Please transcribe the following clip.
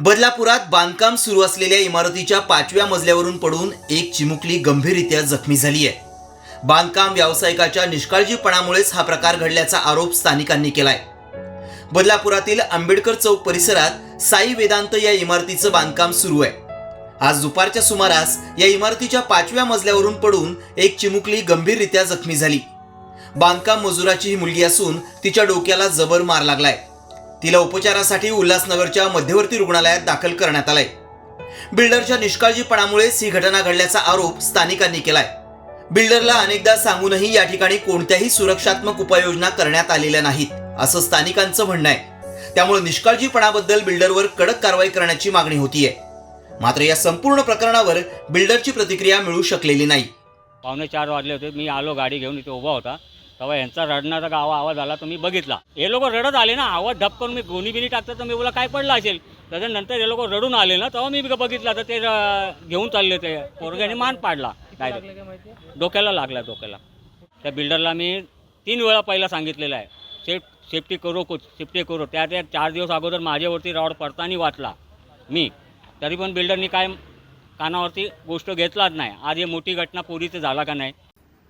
बदलापुरात बांधकाम सुरू असलेल्या इमारतीच्या पाचव्या मजल्यावरून पडून एक चिमुकली गंभीररित्या जखमी झाली आहे बांधकाम व्यावसायिकाच्या निष्काळजीपणामुळेच हा प्रकार घडल्याचा आरोप स्थानिकांनी केलाय. बदलापुरातील आंबेडकर चौक परिसरात साई वेदांत या इमारतीचं बांधकाम सुरू आहे. आज दुपारच्या सुमारास या इमारतीच्या पाचव्या मजल्यावरून पडून एक चिमुकली गंभीररित्या जखमी झाली. बांधकाम मजुराची ही मुलगी असून तिच्या डोक्याला जबर मार लागलाय. तिला उपचारासाठी उल्हासनगरच्या मध्यवर्ती रुग्णालयात दाखल करण्यात आलंय. बिल्डरच्या निष्काळजीपणामुळेच ही घटना घडल्याचा आरोप स्थानिकांनी केलाय. बिल्डरला अनेकदा सांगूनही या ठिकाणी कोणत्याही सुरक्षात्मक उपाययोजना करण्यात आलेल्या नाहीत असं स्थानिकांचं म्हणणं आहे. त्यामुळे निष्काळजीपणाबद्दल बिल्डरवर कडक कारवाई करण्याची मागणी होतीये. मात्र या संपूर्ण प्रकरणावर बिल्डरची प्रतिक्रिया मिळू शकलेली नाही. पावणे चार वाजले होते. मी आलो गाडी घेऊन इथे उभा होता. तेव्हा यांचा रडण्याचा गावा आवाज आला तर मी बघितला. हे लोक रडत आले ना आवाज धप करून मी गोणी बिनी टाकतात तर मी बोला काय पडलं असेल? त्याच्यानंतर हे लोक रडून आले ना तेव्हा मी बघितलं तर ते घेऊन चालले ते. पोरग्याने मान पाडला. डायरेक्ट डोक्याला लागला डोक्याला. त्या बिल्डरला मी तीन वेळा पहिला सांगितलेलं आहे. सेफ सेफ्टी करू सेफ्टी करू. त्या त्या चार दिवस अगोदर माझ्यावरती रॉड पडताना वाचला. मी. तरी पण बिल्डरनी काय कानावरती गोष्ट घेतलाच नाही. आज ही मोठी घटना पोरीचं झाला का नाही?